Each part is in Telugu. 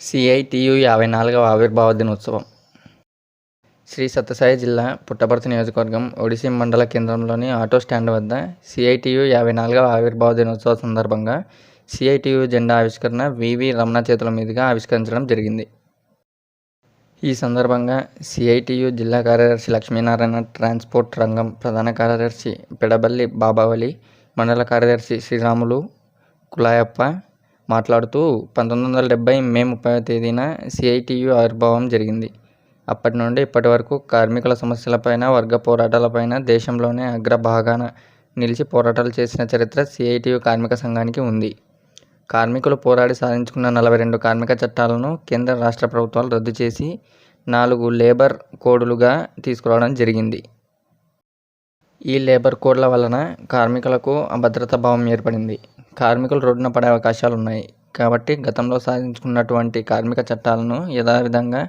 సిఐటియు యాభై నాలుగవ ఆవిర్భావ దినోత్సవం. శ్రీ సత్యసాయి జిల్లా పుట్టపర్తి నియోజకవర్గం ఒడిసి మండల కేంద్రంలోని ఆటో స్టాండ్ వద్ద సిఐటియు యాభై నాలుగవ ఆవిర్భావ దినోత్సవ సందర్భంగా సిఐటియు జెండా ఆవిష్కరణ వివి రమణ చేతుల మీదుగా ఆవిష్కరించడం జరిగింది. ఈ సందర్భంగా సిఐటియు జిల్లా కార్యదర్శి లక్ష్మీనారాయణ ట్రాన్స్పోర్ట్ రంగం ప్రధాన కార్యదర్శి పెడబల్లి బాబావలి మండల కార్యదర్శి శ్రీరాములు కులాయప్ప మాట్లాడుతూ పంతొమ్మిది వందల డెబ్బై మే ముప్పై తేదీన సిఐటియు ఆవిర్భావం జరిగింది. అప్పటి నుండి ఇప్పటి వరకు కార్మికుల సమస్యలపైన వర్గ పోరాటాలపైన దేశంలోనే అగ్రభాగాన నిలిచి పోరాటాలు చేసిన చరిత్ర సిఐటియు కార్మిక సంఘానికి ఉంది. కార్మికులు పోరాడి సాధించుకున్న నలభై రెండు కార్మిక చట్టాలను కేంద్ర రాష్ట్ర ప్రభుత్వాలు రద్దు చేసి నాలుగు లేబర్ కోడులుగా తీసుకురావడం జరిగింది. ఈ లేబర్ కోడ్ల వలన కార్మికులకు అభద్రతా భావం ఏర్పడింది. కార్మికులు రోడ్డున పడే అవకాశాలు ఉన్నాయి కాబట్టి గతంలో సాధించుకున్నటువంటి కార్మిక చట్టాలను యథావిధంగా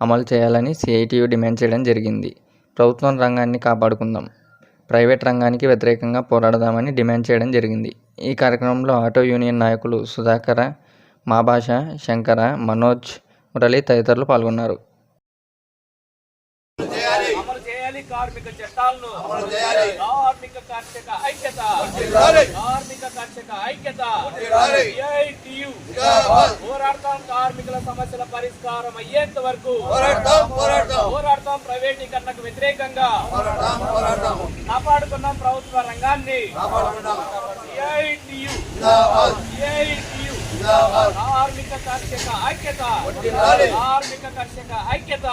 అమలు చేయాలని సిఐటియు డిమాండ్ చేయడం జరిగింది. ప్రభుత్వం రంగాన్ని కాపాడుకుందాం. ప్రైవేట్ రంగానికి వ్యతిరేకంగా పోరాడదామని డిమాండ్ చేయడం జరిగింది. ఈ కార్యక్రమంలో ఆటో యూనియన్ నాయకులు సుధాకర మాభాష శంకర మనోజ్ మురళి తదితరులు పాల్గొన్నారు అమలు చేయాలి కార్మిక చట్టాలను. కార్మిక కర్షక ఐక్యత. కార్మిక కర్షక ఐక్యత. పోరాడతాం కార్మికుల సమస్యల పరిష్కారం అయ్యేంత వరకు. పోరాడతాం ప్రైవేటీకరణకు వ్యతిరేకంగా. కాపాడుకున్నాం ప్రభుత్వ రంగాన్ని. కార్మిక కర్షక ఐక్యత. కార్మిక కర్షక ఐక్యత.